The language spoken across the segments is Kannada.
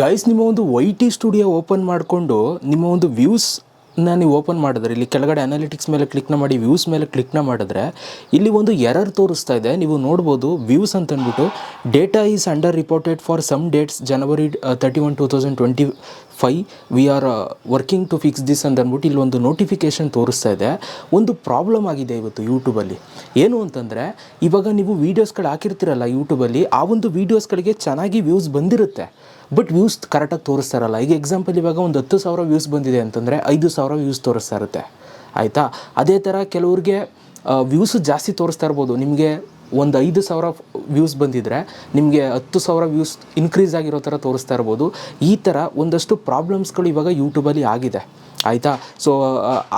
ಗೈಸ್ ನಿಮ್ಮ ಒಂದು ವೈ ಟಿ ಸ್ಟುಡಿಯೋ ಓಪನ್ ಮಾಡಿಕೊಂಡು, ನಿಮ್ಮ ಒಂದು ವ್ಯೂಸ್ ನೀವು ಓಪನ್ ಮಾಡಿದ್ರೆ, ಇಲ್ಲಿ ಕೆಳಗಡೆ ಅನಾಲಿಟಿಕ್ಸ್ ಮೇಲೆ ಕ್ಲಿಕ್ನ ಮಾಡಿ ವ್ಯೂಸ್ ಮೇಲೆ ಕ್ಲಿಕ್ನ ಮಾಡಿದ್ರೆ, ಇಲ್ಲಿ ಒಂದು ಎರರ್ ತೋರಿಸ್ತಾ ಇದೆ. ನೀವು ನೋಡ್ಬೋದು ವ್ಯೂಸ್ ಅಂತ ಅಂದ್ಬಿಟ್ಟು data is under reported for some dates January thirty one two thousand twenty five we are working to fix this ಅಂತ ಅಂದ್ಬಿಟ್ಟು ಇಲ್ಲಿ ಒಂದು ನೋಟಿಫಿಕೇಷನ್ ತೋರಿಸ್ತಾ ಇದೆ. ಒಂದು ಪ್ರಾಬ್ಲಮ್ ಆಗಿದೆ ಇವತ್ತು ಯೂಟ್ಯೂಬಲ್ಲಿ ಏನು ಅಂತಂದರೆ, ಇವಾಗ ನೀವು ವೀಡಿಯೋಸ್ಗಳು ಹಾಕಿರ್ತೀರಲ್ಲ ಯೂಟ್ಯೂಬಲ್ಲಿ ಆ ಒಂದು ವೀಡಿಯೋಸ್ಗಳಿಗೆ ಚೆನ್ನಾಗಿ ವ್ಯೂಸ್ ಬಂದಿರುತ್ತೆ. ಬಟ್ ವ್ಯೂಸ್ ಕರೆಕ್ಟಾಗಿ ತೋರಿಸ್ತಾರಲ್ಲ ಈಗ ಎಕ್ಸಾಂಪಲ್ ಇವಾಗ ಒಂದು ಹತ್ತು ಸಾವಿರ ವ್ಯೂಸ್ ಬಂದಿದೆ ಅಂತಂದರೆ ಐದು ಸಾವಿರ ವ್ಯೂಸ್ ತೋರಿಸ್ತಾ ಇರುತ್ತೆ. ಆಯಿತಾ? ಅದೇ ಥರ ಕೆಲವ್ರಿಗೆ ವ್ಯೂಸು ಜಾಸ್ತಿ ತೋರಿಸ್ತಾ ಇರ್ಬೋದು. ನಿಮಗೆ ಒಂದು ಐದು ಸಾವಿರ ವ್ಯೂಸ್ ಬಂದಿದ್ದರೆ ನಿಮಗೆ ಹತ್ತು ಸಾವಿರ ವ್ಯೂಸ್ ಇನ್ಕ್ರೀಸ್ ಆಗಿರೋ ಥರ ತೋರಿಸ್ತಾ ಇರ್ಬೋದು. ಈ ಥರ ಒಂದಷ್ಟು ಪ್ರಾಬ್ಲಮ್ಸ್ಗಳು ಇವಾಗ ಯೂಟ್ಯೂಬಲ್ಲಿ ಆಗಿದೆ. ಆಯಿತಾ? ಸೊ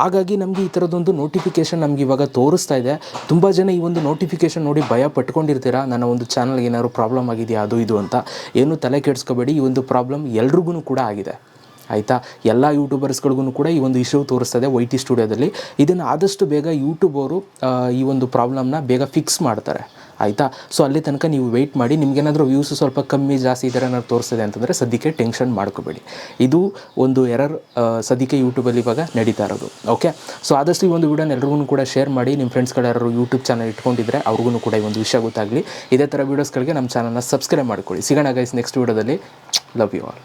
ಹಾಗಾಗಿ ನಮಗೆ ಈ ಥರದೊಂದು ನೋಟಿಫಿಕೇಷನ್ ನಮ್ಗೆ ಇವಾಗ ತೋರಿಸ್ತಾ ಇದೆ. ತುಂಬ ಜನ ಈ ಒಂದು ನೋಟಿಫಿಕೇಷನ್ ನೋಡಿ ಭಯ ಪಟ್ಕೊಂಡಿರ್ತೀರಾ? ನನ್ನ ಒಂದು ಚಾನಲ್ಗೆ ಏನಾದ್ರು ಪ್ರಾಬ್ಲಮ್ ಆಗಿದೆಯಾ? ಅದು ಇದು ಅಂತ. ಏನು ತಲೆ ಕೆಡಿಸ್ಕೋಬೇಡಿ. ಈ ಒಂದು ಪ್ರಾಬ್ಲಮ್ ಎಲ್ರಿಗೂ ಕೂಡ ಆಗಿದೆ. ಆಯಿತಾ? ಎಲ್ಲ ಯೂಟ್ಯೂಬರ್ಸ್ಗಳಿಗೂ ಕೂಡ ಈ ಒಂದು ಇಶ್ಯೂ ತೋರಿಸ್ತದೆ ವೈ ಟಿ ಸ್ಟುಡಿಯೋದಲ್ಲಿ ಇದನ್ನು ಆದಷ್ಟು ಬೇಗ ಯೂಟ್ಯೂಬ್ ಅವರು ಈ ಒಂದು ಪ್ರಾಬ್ಲಮ್ನ ಬೇಗ ಫಿಕ್ಸ್ ಮಾಡ್ತಾರೆ. ಆಯಿತಾ? ಸೊ ಅಲ್ಲಿ ತನಕ ನೀವು ವೆಯ್ಟ್ ಮಾಡಿ ನಿಮಗೇನಾದರೂ ವ್ಯೂಸ್ ಸ್ವಲ್ಪ ಕಮ್ಮಿ, ಜಾಸ್ತಿ ಈ ಥರ ಏನಾದ್ರು ತೋರಿಸ್ತದೆ ಅಂತಂದರೆ ಸದ್ಯಕ್ಕೆ ಟೆನ್ಷನ್ ಮಾಡ್ಕೋಬೇಡಿ. ಇದು ಒಂದು ಎರರ್ ಸದ್ಯಕ್ಕೆ ಯೂಟ್ಯೂಬಲ್ಲಿ ಇವಾಗ ನಡೀತಾ ಇರೋದು. ಓಕೆ ಸೊ ಆದಷ್ಟು ಈ ಒಂದು ವಿಡಿಯೋನ ಎಲ್ರಿಗೂ ಕೂಡ ಶೇರ್ ಮಾಡಿ ನಿಮ್ಮ ಫ್ರೆಂಡ್ಸ್ಗಳು ಯಾರು ಯೂಟ್ಯೂಬ್ ಚಾನಲ್ ಇಟ್ಕೊಂಡಿದ್ರೆ ಅವ್ರಿಗೂ ಕೂಡ ಈ ಒಂದು ವಿಷಯ ಗೊತ್ತಾಗಲಿ. ಇದೇ ಥರ ವೀಡಿಯೋಸ್ಗಳಿಗೆ ನಮ್ಮ ಚಾನಲ್ನ ಸಬ್ಸ್ಕ್ರೈಬ್ ಮಾಡ್ಕೊಳ್ಳಿ. ಸಿಗೋಣ ಗೈಸ್ ನೆಕ್ಸ್ಟ್ ವೀಡಿಯೋದಲ್ಲಿ ಲವ್ ಯು ಆಲ್